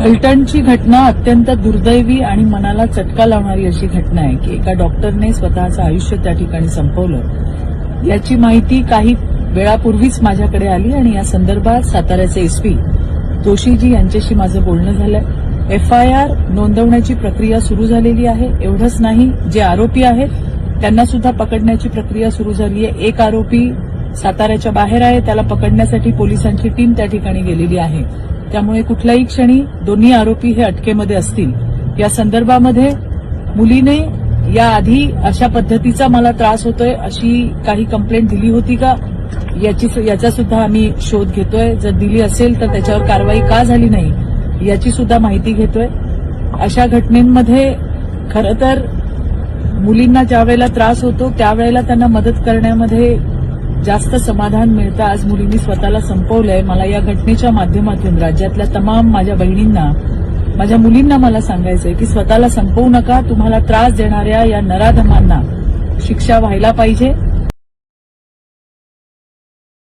फलटणची घटना अत्यंत दुर्दैवी आणि मनाला चटका लावणारी अशी घटना आहे की एका डॉक्टरने स्वतःचं आयुष्य त्या ठिकाणी संपवलं. याची माहिती काही वेळापूर्वीच माझ्याकडे आली आणि या संदर्भात साताऱ्याचे एसपी जोशीजी यांच्याशी माझं बोलणं झालंय. एफआयआर नोंदवण्याची प्रक्रिया सुरू झालेली आहे. एवढंच नाही जे आरोपी आहेत त्यांना सुद्धा पकडण्याची प्रक्रिया सुरू झाली आहे एक आरोपी साताऱ्याच्या बाहेर आहे त्याला पकडण्यासाठी पोलिसांची टीम त्या ठिकाणी गेलेली आहे. त्यामुळे कुठल्याही क्षणी दोन्ही आरोपी हे अटकेमध्ये असतील. या संदर्भामध्ये मुलीने याआधी अशा पद्धतीचा मला त्रास होतोय अशी काही कंप्लेंट दिली होती का? याची याचा सुद्धा आम्ही शोध घेतोय. जर दिली असेल तर त्याच्यावर कारवाई का झाली नाही याची सुद्धा माहिती घेतोय. अशा घटनेमध्ये खरं तर मुलींना ज्या वेळेला त्रास होतो त्यावेळेला त्यांना मदत करण्यामध्ये जास्त समाधान मिळतं. आज मुलींनी स्वतःला संपवलंय. मला या घटनेच्या माध्यमातून राज्यातल्या तमाम माझ्या बहिणींना माझ्या मुलींना मला सांगायचंय की स्वतःला संपवू नका. तुम्हाला त्रास देणाऱ्या या नराधमांना शिक्षा व्हायला पाहिजे.